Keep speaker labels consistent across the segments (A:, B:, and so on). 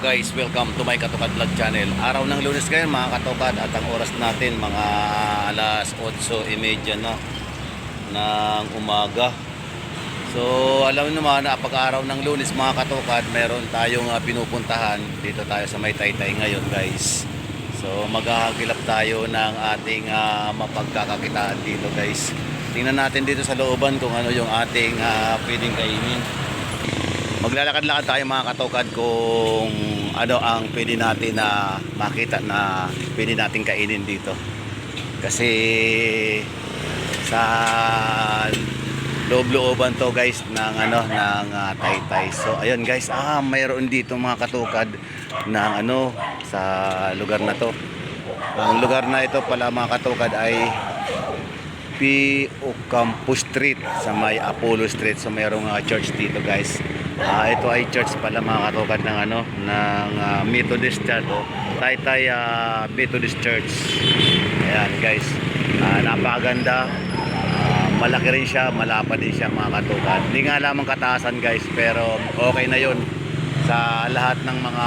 A: guys, welcome to my Katokad Vlog channel. Araw ng lunes ngayon mga katokad at ang oras natin mga alas 8.30 na ng umaga. So alam naman na pag araw ng lunes mga katokad, meron tayong ah, pinupuntahan. Dito tayo sa may taytay ngayon guys. So maghahagilap tayo ng ating ah, mapagkakakitaan dito guys. Tingnan natin dito sa looban kung ano yung ating ah, pwedeng kainin. Maglalakad-lakad tayo mga katokad kung ano ang pwede natin na makita na pwede natin kainin dito. Kasi sa loob-looban to guys ng ano ng uh, taytay. So ayun guys, ah mayroon dito mga katukad ng ano sa lugar na to. Ang lugar na ito pala mga katukad ay P. Ocampo Street sa may Apollo Street. So mayroong uh, church dito guys. Ah, ito ay church pala mga katokad ng ano ng ah, Methodist Church o Taytay ah, Methodist Church. Ayan guys. Ah, napakaganda. Ah, malaki rin siya, malapad din siya mga katokad. Hindi nga lamang kataasan guys, pero okay na 'yon sa lahat ng mga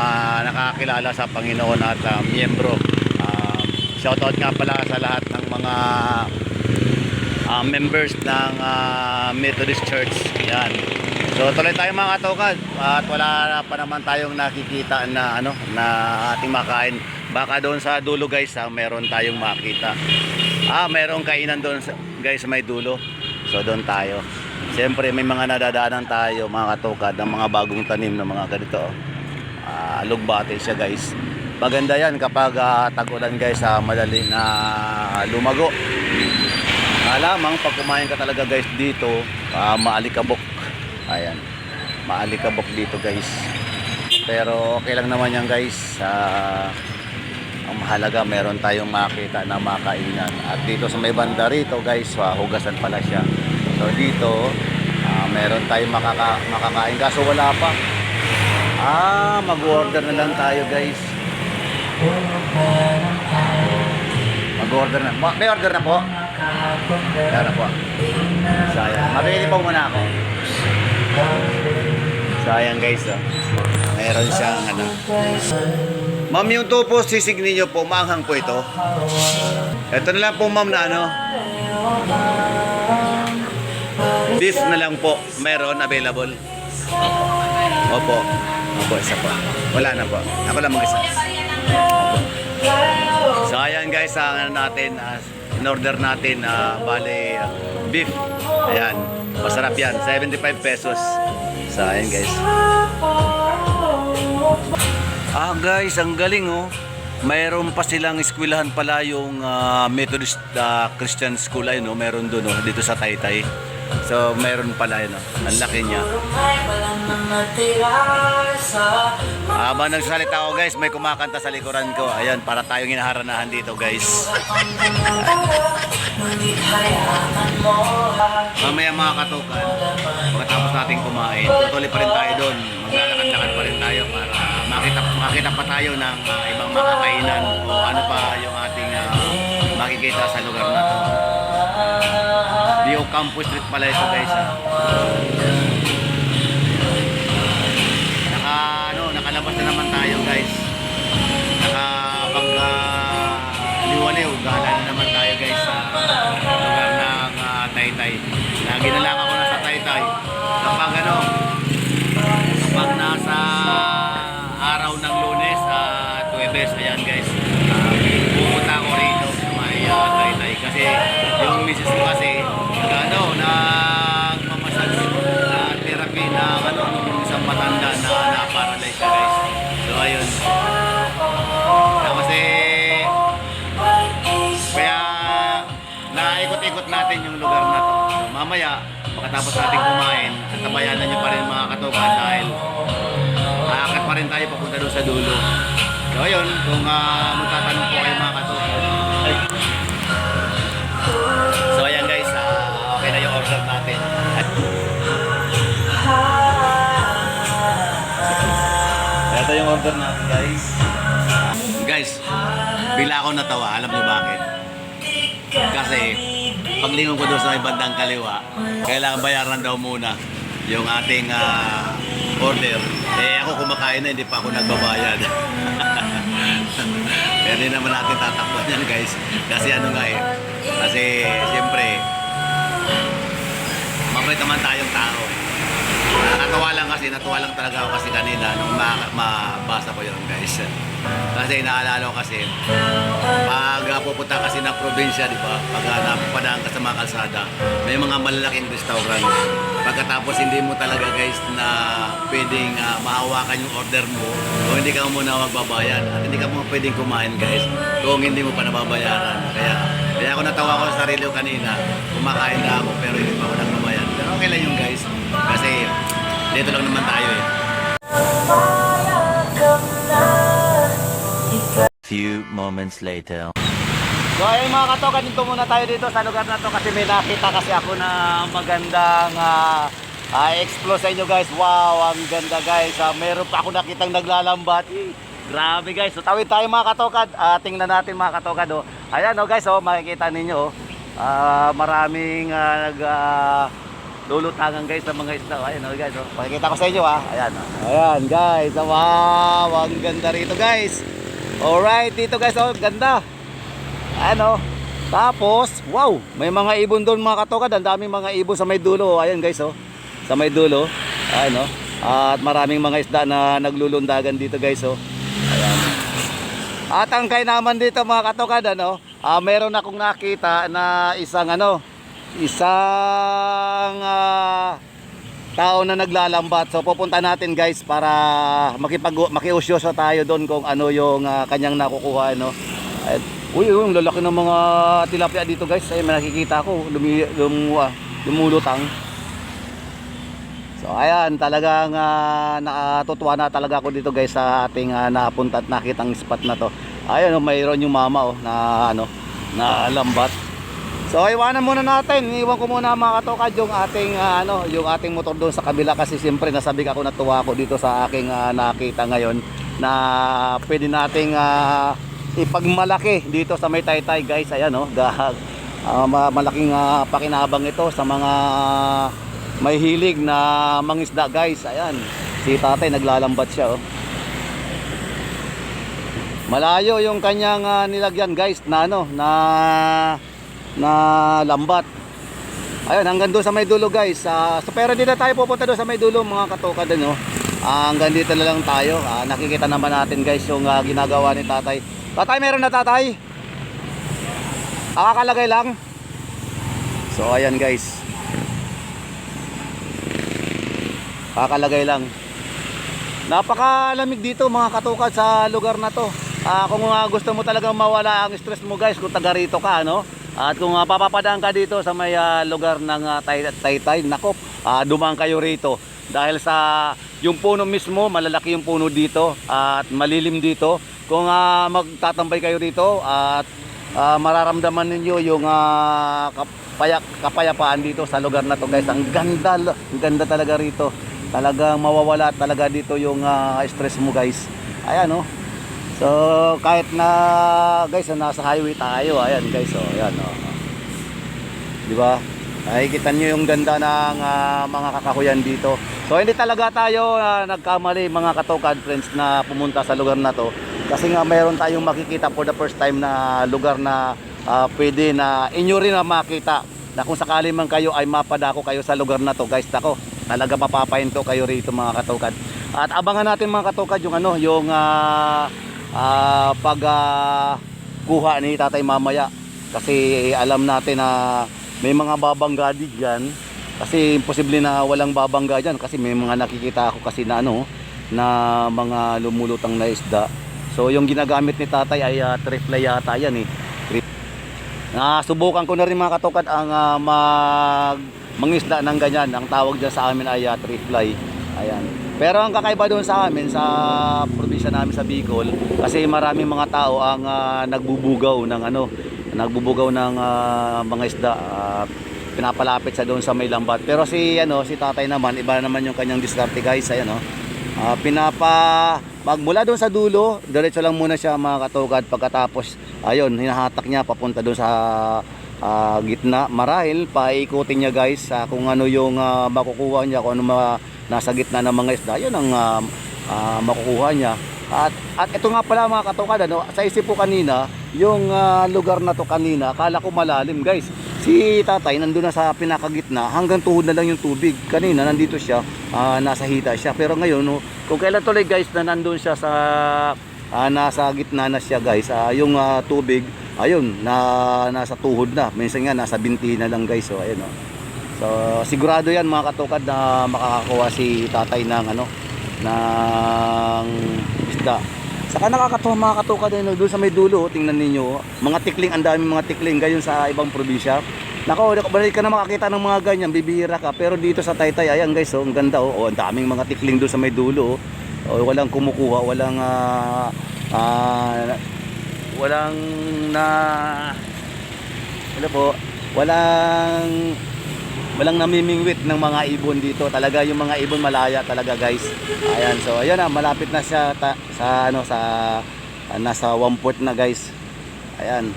A: nakakilala sa Panginoon at ah, miyembro. Ah, shoutout nga pala sa lahat ng mga ah, members ng ah, Methodist Church. Yan. So tuloy tayo mga katokad at wala pa naman tayong nakikita na ano na ating makain. Baka doon sa dulo guys, ah, meron tayong makita. Ah, merong kainan doon guys may dulo. So doon tayo. Siyempre may mga nadadaanan tayo mga katokad ng mga bagong tanim na mga ganito. Ah, alugbate siya guys. Maganda yan kapag ah, tag-ulan guys sa madali na lumago. Alamang pag kumain ka talaga guys dito, ah, maalikabok. Ayan. Maalikabok dito guys. Pero okay lang naman yan guys. Ah, ang mahalaga meron tayong makita na makainan. At dito sa may banda rito guys, ah, hugasan pala siya. So dito, ah, meron tayong makaka makakain. Kaso wala pa. Ah, mag-order na lang tayo guys. Mag-order na. Ma- May order na po? Meron na po. Sayang. Mabili po muna ako. Sayang guys. Oh. Meron siyang ano. Ma'am, yung topo sisig ninyo po, maanghang po ito. Ito na lang po ma'am na ano. Beef na lang po. Meron available. Opo. Opo, isa po. Wala na po. Ako lang mag-isa. So ayan guys, ang ano natin, ah, in-order natin, ah, bale, ah, beef. Ayan. Masarap yan. 75 pesos. So ayan guys. Ah guys, ang galing oh. Mayroon pa silang eskwelahan pala yung ah, Methodist ah, Christian School ay no, meron doon oh, dito sa Taytay. So mayroon pala yun oh. Ang laki niya. Habang nagsasalita ako guys, may kumakanta sa likuran ko. Ayan, para tayong hinaharanahan dito guys. Mamaya mga katukan, pagkatapos natin kumain, tutuloy pa rin tayo doon. Maglalakad-lakad pa rin tayo para makita, makita pa tayo ng ah, ibang makakainan o ano pa yung ating ah, makikita sa lugar na to. Dio Campus Street pala ito guys. ah. Naka, ano, nakalabas na naman tayo guys. Nakapag uh, liwaliw, gala na naman tayo guys sa lugar ng ah, Taytay. Lagi na lang natin yung lugar na to. Mamaya, pagkatapos natin kumain, at tabayanan nyo pa rin mga katukan dahil aakat pa rin tayo papunta doon sa dulo. So ayun, kung uh, magtatanong po kayo mga katukan. Ay. So ayan guys, ah, okay na yung order natin. At, ito yung order natin guys. Guys, bigla ako natawa. Alam niyo bakit? Kasi paglingon ko doon sa bandang kaliwa, kailangan bayaran daw muna yung ating ah, order. Eh ako kumakain na, hindi pa ako nagbabayad. Pero hindi naman natin tatakpan yan guys. Kasi ano nga eh. Kasi siyempre, mabait naman tayong tao eh. Nakakatawa lang kasi, natuwa lang talaga ako kasi kanina nung ma- mabasa ko yun guys. Kasi naalala ko kasi, pag uh, pupunta kasi ng probinsya, di ba? Pag uh, napapadaan ka sa mga kalsada, may mga malalaking restaurant. Pagkatapos hindi mo talaga guys na pwedeng uh, mahawakan yung order mo o hindi ka muna magbabayad at hindi ka mo pwedeng kumain guys kung hindi mo pa nababayaran. Kaya, kaya ako natawa ko sa sarili ko kanina, kumakain na ako pero hindi pa ako nagbabayad. Pero okay lang yung guys kasi dito lang naman tayo eh.
B: Few moments later.
A: So ayun mga katokan, dito muna tayo dito sa lugar na to kasi may nakita kasi ako na magandang uh, explore sa inyo guys. Wow, ang ganda guys. Ah, meron pa ako nakitang naglalambat. Eh, grabe guys. So tawid tayo mga katokad. Ah, tingnan natin mga katokad. Oh. Ayan oh guys, oh, makikita ninyo. Oh. Ah, maraming ah, nag ah, lulutangan guys ng mga isda. Ayan oh guys. Oh. Pakikita ko sa inyo ah. Ayan. Oh. Ayan guys. Ah, Wow, ang ganda rito guys. Alright, dito guys. Oh, ganda. Ano? Tapos, wow, may mga ibon doon mga katokad. Ang daming mga ibon sa may dulo. Ayan guys, oh. Sa may dulo. Ayan, oh. At maraming mga isda na naglulundagan dito guys, oh. Ayan. At ang kay naman dito mga katokad, ano, ah, meron akong nakita na isang ano, isang ah, tao na naglalambat. So pupunta natin guys para makipag makiusyoso tayo doon kung ano yung ah, kanyang nakukuha no. At, uy, yung lalaki ng mga tilapia dito guys. Ay may nakikita ko lumi, lum, ah, lumulutang. So ayan, talagang uh, nakatutuwa na talaga ako dito guys sa ating uh, napunta at nakitang spot na to. Ayun, oh, mayroon yung mama oh na ano, na lambat. So iwanan muna natin. Iwan ko muna mga katokad yung ating ah, ano, yung ating motor doon sa kabila kasi siyempre nasabi ako natuwa ako dito sa aking ah, nakita ngayon na pwede nating ah, ipagmalaki dito sa may taytay guys. Ayan oh, gahag. Ah, ma- malaking ah, pakinabang ito sa mga may hilig na mangisda guys. Ayan. Si tatay naglalambat siya oh. Malayo yung kanyang ah, nilagyan guys na ano na na lambat. Ayun, hanggang doon sa may dulo guys. Ah, so, pero hindi na tayo pupunta doon sa may dulo mga katoka din. Oh. Ah, hanggang dito na lang tayo. Ah, nakikita naman natin guys yung ah, ginagawa ni tatay. Tatay, meron na tatay? Ah, kakalagay lang. So ayan guys. Kakalagay lang. Napakalamig dito mga katukad sa lugar na to. Ah, kung ah, gusto mo talagang mawala ang stress mo guys, kung taga rito ka, no? At kung uh, papapadaan ka dito sa may ah, lugar ng uh, Taytay, nako, ah, dumaan kayo rito. Dahil sa yung puno mismo, malalaki yung puno dito at malilim dito. Kung ah, magtatambay kayo dito at ah, mararamdaman ninyo yung ah, kapaya, kapayapaan dito sa lugar na to guys. Ang ganda, ang ganda talaga rito. Talagang mawawala talaga dito yung ah, stress mo guys. Ayan oh. So kahit na guys nasa highway tayo, ayan guys oh, ayan oh. 'Di ba? Nakikita niyo yung ganda ng ah, mga kakahuyan dito. So hindi talaga tayo ah, nagkamali mga katokad friends na pumunta sa lugar na to. Kasi nga mayroon tayong makikita for the first time na lugar na ah, pwede na inyo rin na makita na kung sakali man kayo ay mapadako kayo sa lugar na to guys tako talaga mapapahinto kayo rito mga katokad at abangan natin mga katokad yung ano yung ah, ah, pag ah, kuha ni tatay mamaya. Kasi alam natin na may mga babangga dyan. Kasi imposible na walang babangga dyan. Kasi may mga nakikita ako kasi na ano na mga lumulutang na isda. So yung ginagamit ni tatay ay uh, trifly yata yan eh. Na subukan ko na rin mga katokad ang ah, mag mangisda ng ganyan. Ang tawag dyan sa amin ay uh, trifly ayan pero ang kakaiba doon sa amin sa probinsya namin sa Bicol kasi maraming mga tao ang ah, nagbubugaw ng ano nagbubugaw ng ah, mga isda ah, pinapalapit sa doon sa may lambat. Pero si ano si tatay naman iba naman yung kanyang diskarte guys ayan oh Ah, pinapa magmula doon sa dulo diretso lang muna siya mga katugad. Pagkatapos ayun hinahatak niya papunta doon sa ah, gitna. Marahil paikutin niya guys sa kung ano yung ah, makukuha niya, kung ano mga nasa gitna ng mga isda. Yun ang ah, ah, makukuha niya. At, at ito nga pala mga katukad, ano, sa isip ko kanina, yung ah, lugar na to kanina, akala ko malalim guys. Si tatay nandun na sa pinakagitna, hanggang tuhod na lang yung tubig. Kanina nandito siya, ah, nasa hita siya. Pero ngayon, no, kung kailan tuloy guys na nandun siya sa ah, nasa gitna na siya guys, ah, yung ah, tubig, ayun, na nasa tuhod na. Minsan nga nasa binti na lang guys. So ayun oh. So sigurado yan mga katukad na makakakuha si tatay ng ano ng isda. Saka nakakatuwa mga katukad eh, no? doon sa may dulo, oh, tingnan ninyo, oh. mga tikling, ang daming mga tikling gayon sa ibang probinsya. Nako, balik ka na makakita ng mga ganyan, bibihira ka. Pero dito sa Taytay, ayan guys, oh, ang ganda oh. oh ang daming mga tikling doon sa may dulo. Oh. Oh, walang kumukuha, walang ah, ah, walang na ano po, walang walang namimingwit ng mga ibon dito. Talaga yung mga ibon malaya talaga, guys. Ayan, so ayun na, malapit na siya ta- sa ano sa ah, nasa one port na, guys. Ayan.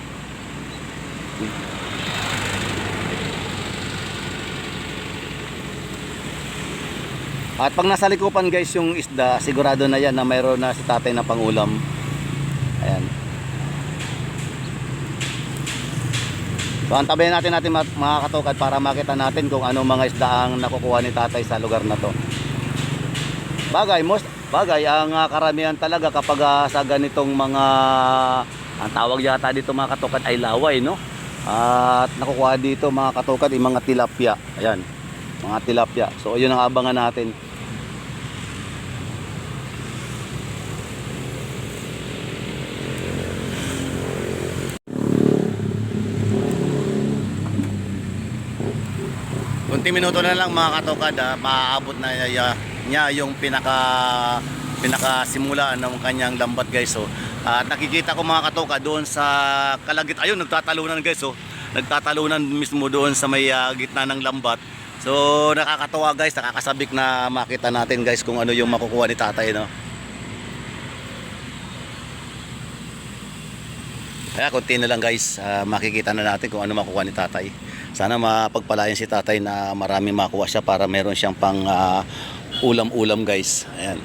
A: At pag nasa likupan guys yung isda, sigurado na yan na mayroon na si tatay na pangulam. Ayan. So antabayan natin natin mga katukad para makita natin kung anong mga isda ang nakukuha ni tatay sa lugar na to. Bagay, most bagay ang ah, karamihan talaga kapag ah, sa ganitong mga ang tawag yata dito mga katukad ay laway, no? At nakukuha dito mga katukad ay mga tilapia. Ayan. Mga tilapia. So yun ang abangan natin. Kunti minuto na lang mga katokad, ah, maaabot na niya, niya yung pinaka pinaka simula ng kanyang lambat guys. So, at nakikita ko mga katokad doon sa kalagit ayun nagtatalunan guys. So, nagtatalunan mismo doon sa may ah, gitna ng lambat. So, nakakatawa guys, nakakasabik na makita natin guys kung ano yung makukuha ni tatay no. Kaya konti na lang guys, ah, makikita na natin kung ano makukuha ni tatay. Sana mapagpalayan si tatay na marami makuha siya para meron siyang pang ah, ulam-ulam guys. Ayan.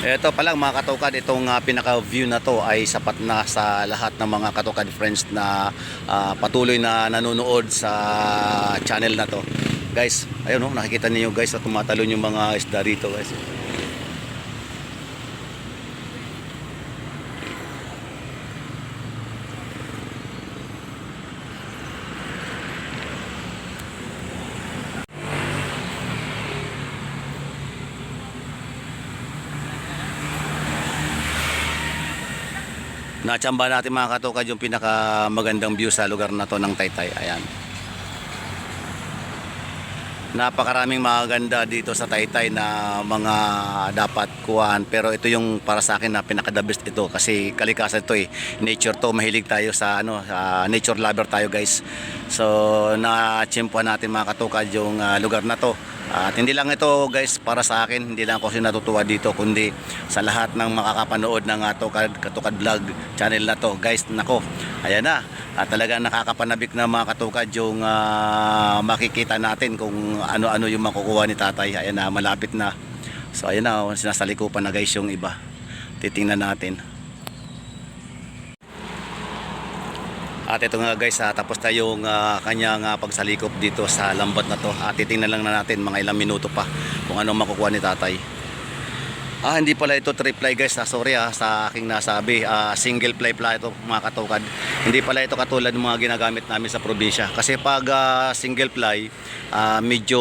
A: Ito pa lang mga katukad, itong ah, pinaka-view na to ay sapat na sa lahat ng mga katukad friends na ah, patuloy na nanonood sa channel na to. Guys, ayun oh, nakikita niyo guys na tumatalon yung mga isda rito guys. Nachamba natin mga katukad yung pinaka magandang view sa lugar na to ng Taytay. Ayan. Napakaraming maganda dito sa Taytay na mga dapat kuhaan pero ito yung para sa akin na pinaka the best ito kasi kalikasan ito eh. Nature to, mahilig tayo sa ano, sa nature lover tayo guys. So na-chimpuan natin mga katukad yung ah, lugar na to. At hindi lang ito guys para sa akin, hindi lang ako sinatutuwa dito kundi sa lahat ng makakapanood ng uh, Tukad, Katukad Vlog channel na to. Guys, nako, ayan na. At talagang nakakapanabik na mga katukad yung ah, makikita natin kung ano-ano yung makukuha ni tatay. Ayan na, malapit na. So ayan na, oh, sinasalikupan na guys yung iba. Titingnan natin. At ito nga guys, ah, tapos na yung ah, kanyang ah, pagsalikop dito sa lambat na to. At titingnan lang na natin mga ilang minuto pa kung ano makukuha ni tatay. Ah, hindi pala ito trip ply guys. Ah, sorry ah, sa aking nasabi. Ah, single ply pala ito mga katukad. Hindi pala ito katulad ng mga ginagamit namin sa probinsya. Kasi pag ah, single ply, ah, medyo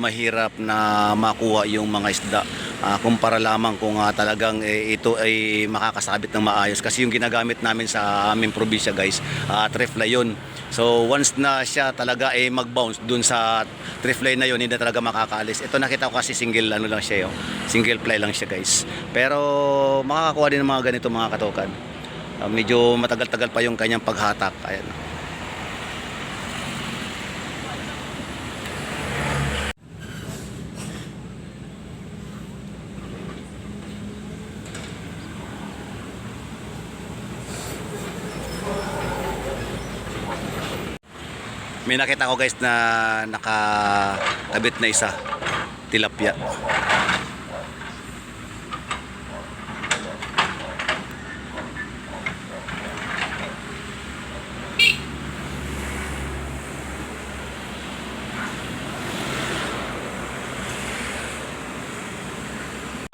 A: mahirap na makuha yung mga isda. Ah, kumpara lamang kung ah, talagang eh, ito ay makakasabit ng maayos. Kasi yung ginagamit namin sa aming probinsya guys, ah, trip fly yun. So once na siya talaga ay mag-bounce dun sa thrift na yun, hindi na talaga makakaalis. Ito nakita ko kasi single ano lang siya, yo. single fly lang siya guys. Pero makakakuha din ng mga ganito mga katokan. Uh, medyo matagal-tagal pa yung kanyang paghatak. Ayan. May nakita ko guys na nakakabit na isa. Tilapia.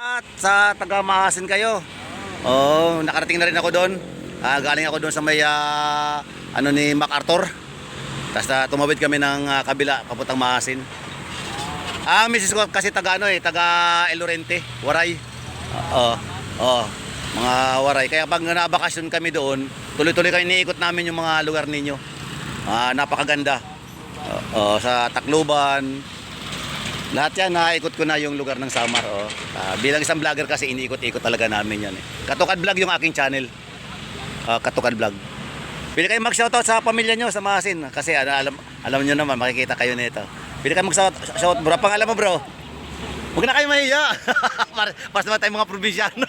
A: At sa taga Maasin kayo. Oh, nakarating na rin ako doon. Ah, galing ako doon sa may ah, ano ni MacArthur. Tapos na tumawid kami ng ah, kabila papuntang Maasin. Ah, misis ko kasi taga ano eh, taga El Lorente, Waray. Oo. Oo. Mga Waray. Kaya pag nabakasyon kami doon, tuloy-tuloy kayo iniikot namin yung mga lugar ninyo. Ah, napakaganda. Oo, sa Tacloban, lahat yan, naikot ko na yung lugar ng Samar. Oh. Ah, bilang isang vlogger kasi, iniikot-ikot talaga namin yan. Eh. Katukad Vlog yung aking channel. Ah, Katukad Vlog. Pili kayo mag-shoutout sa pamilya nyo, sa Masin. Kasi ano, alam, alam nyo naman, makikita kayo nito. Pili kayo mag-shout, bro. Pangalan mo, bro? Huwag na kayo mahiya. Para, para naman tayong mga probinsyano.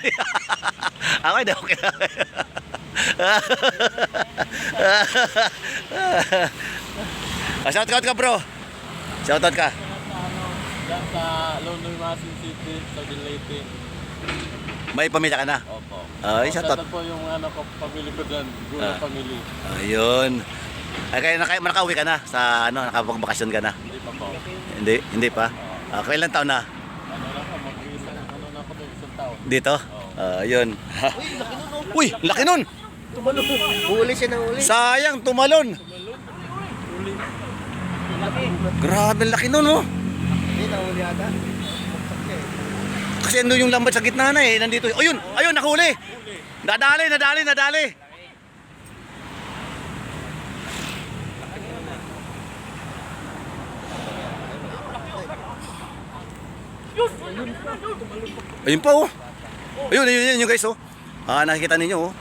A: okay na, okay na. ah, shoutout ka, bro. Shoutout ka.
C: Diyan sa London Masin City, sa Leyte.
A: May pamilya ka na?
C: Opo.
A: Ay, shout out.
C: Shoutout po yung ano ko, pamilya ko dyan. Gula
A: Ah.
C: family.
A: Ayun. Ay, kaya naka, nakauwi ka na sa ano, nakapagbakasyon ka na?
C: Hindi pa po.
A: Hindi, hindi pa. Uh, kailan taon na?
C: Ano na po, mag-isang, ano na po, isang taon.
A: Dito? Ah, ayun. Uy, laki nun!
D: Huli siya ng huli.
A: Sayang, tumalon. Grabe, laki nun, oh.
D: Hindi, nahuli ata.
A: Kasi ando yung lambat sa gitna na eh. Nandito. Ayun, ayun, nakahuli. Nadali, nadali, nadali. Ayun pa oh. Ayun, ayun, ayun, yung guys oh. Ah, nakikita ninyo oh.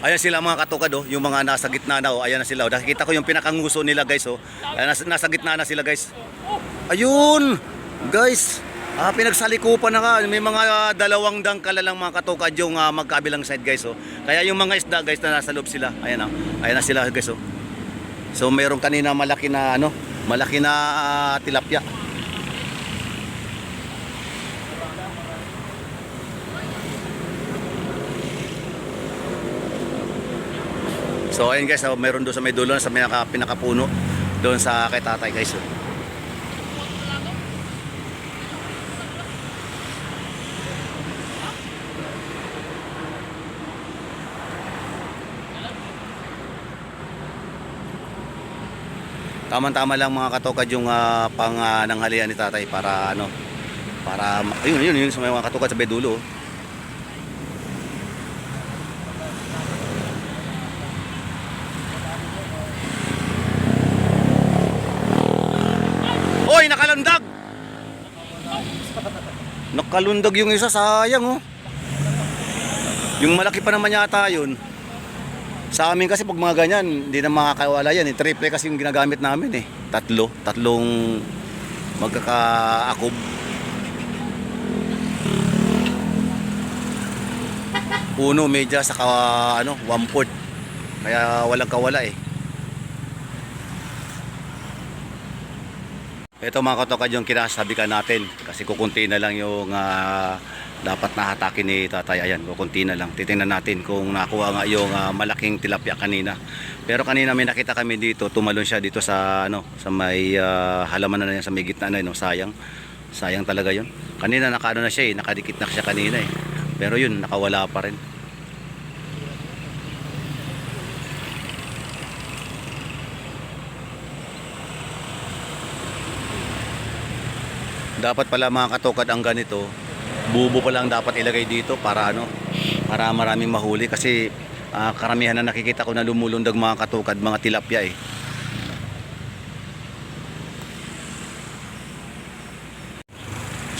A: Ayan sila mga katukad oh, yung mga nasa gitna na oh, ayan na sila oh. Nakikita ko yung pinakanguso nila guys oh. Ayan, nasa, nasa gitna na sila guys. Ayun! Guys, ah, pinagsalikupan na ka. May mga ah, dalawang dangkala lang mga katukad yung ah, magkabilang side guys oh. Kaya yung mga isda guys na nasa loob sila. Ayan oh. Ayan na sila guys oh. So mayroong kanina malaki na ano, malaki na ah, tilapia. So ayun guys, mayroon doon sa may dulo sa may naka, pinakapuno doon sa kay tatay guys. Tama-tama lang mga katokad yung uh, pang ah, nanghalian ni tatay para ano para ayun ayun yun sa mga katokad sa may dulo. oh. Nakalundag yung isa, sayang oh. Yung malaki pa naman yata yun. Sa amin kasi pag mga ganyan, hindi na makakawala yan. Eh. Triple kasi yung ginagamit namin eh. Tatlo, tatlong magkakaakob. Uno, medya, saka ano, one fourth. Kaya walang kawala eh. Ito mga katokad yung kinasabi ka natin kasi kukunti na lang yung ah, dapat nahatakin ni tatay. Ayan, kukunti na lang. Titingnan natin kung nakuha nga yung ah, malaking tilapia kanina. Pero kanina may nakita kami dito, tumalon siya dito sa ano, sa may ah, halaman na yan sa may gitna na yun. Sayang. Sayang talaga yun. Kanina nakaano na siya eh, nakadikit na siya kanina eh. Pero yun, nakawala pa rin. Dapat pala mga katokad ang ganito bubo pa lang dapat ilagay dito para ano para maraming mahuli. Kasi ah, karamihan na nakikita ko na lumulundag mga katokad mga tilapia eh.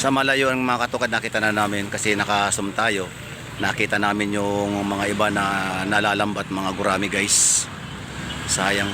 A: Sa malayo ang mga katokad nakita na namin kasi nakasum tayo. Nakita namin yung mga iba na nalalambat mga gurami guys. Sayang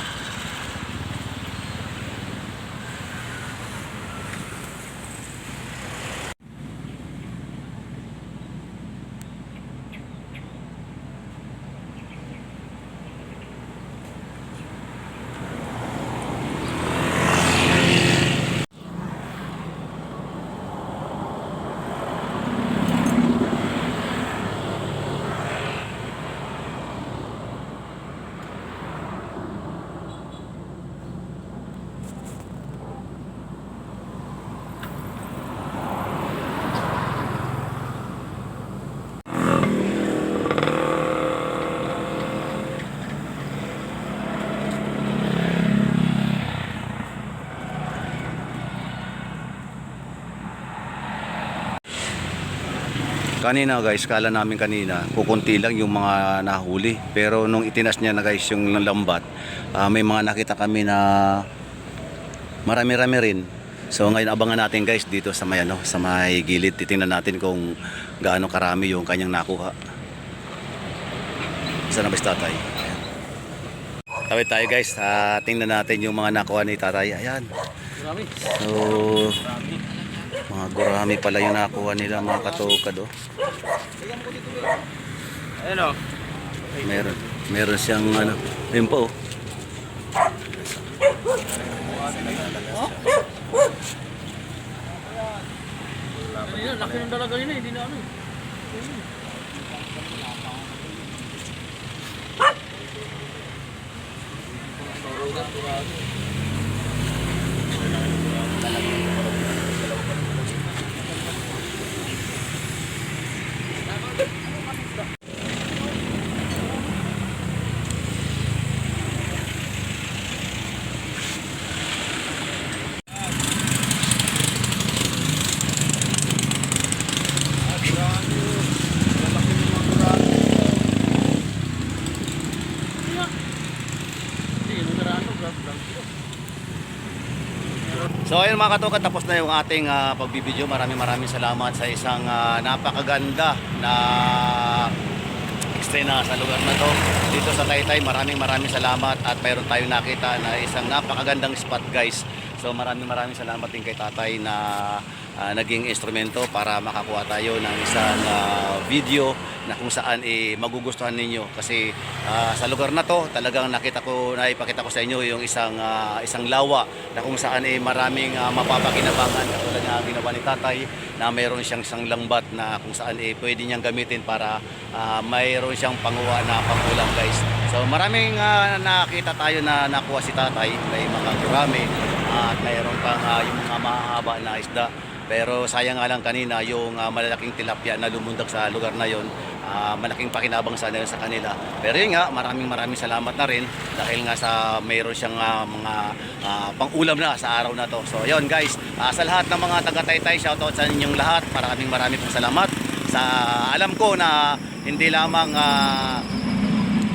A: Kanina guys, kala namin kanina, kukunti lang yung mga nahuli. Pero nung itinas niya na guys yung lambat, ah, may mga nakita kami na marami-rami rin. So ngayon abangan natin guys dito sa may ano, sa may gilid. Titingnan natin kung gaano karami yung kanyang nakuha. Saan na ba si tatay? Tawid tayo guys, ah, tingnan natin yung mga nakuha ni tatay. Ayan. So. Mga gurami pala yung nakuha nila mga katukad oh.
C: Ayun o.
A: Meron. Meron siyang ano. Ayun po. oh.
C: Laki ng dalaga yun eh. Hindi na ano eh. Hindi,
A: So ayun mga katukad, tapos na yung ating ah, pagbibideo. Maraming maraming salamat sa isang ah, napakaganda na eksena sa lugar na to. Dito sa Taytay, maraming maraming salamat at mayroon tayong nakita na isang napakagandang spot guys. So maraming maraming salamat din kay tatay na ah, naging instrumento para makakuha tayo ng isang ah, video na kung saan eh, magugustuhan ninyo. Kasi ah, sa lugar na to talagang nakita ko na ipakita ko sa inyo yung isang ah, isang lawa na kung saan eh, maraming uh, mapapakinabangan. Katulad nga ginawa ni tatay na mayroon siyang isang langbat na kung saan eh, pwede niyang gamitin para ah, mayroon siyang panguha na pangulam guys. So maraming ah, nakita tayo na nakuha si tatay. May mga gurami at mayroon pang ah, yung mga mahahaba na isda pero sayang nga lang kanina yung ah, malalaking tilapia na lumundag sa lugar na yon ah, malaking pakinabang sana yun sa kanila. Pero yun nga, maraming maraming salamat na rin dahil nga sa mayroon siyang ah, mga ah, pang-ulam na sa araw na to. So yun guys, ah, sa lahat ng mga taga-taytay, shoutout sa inyong lahat. Maraming maraming pong salamat. Sa alam ko na hindi lamang ah,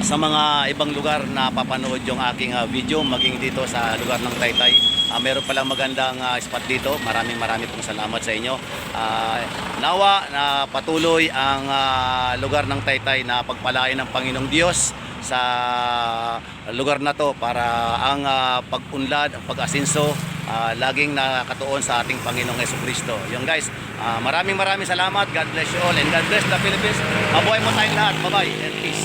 A: sa mga ibang lugar na papanood yung aking ah, video maging dito sa lugar ng Taytay. Ah, meron palang magandang ah, spot dito. Maraming maraming pong salamat sa inyo. Ah, nawa na patuloy ang ah, lugar ng Taytay na pagpalain ng Panginoong Diyos sa lugar na to para ang ah, pag-unlad, ang pag-asinso ah, laging nakatuon sa ating Panginoong Yeso Kristo. Yung guys, ah, maraming maraming salamat. God bless you all and God bless the Philippines. Mabuhay mo tayong lahat. Bye-bye and peace.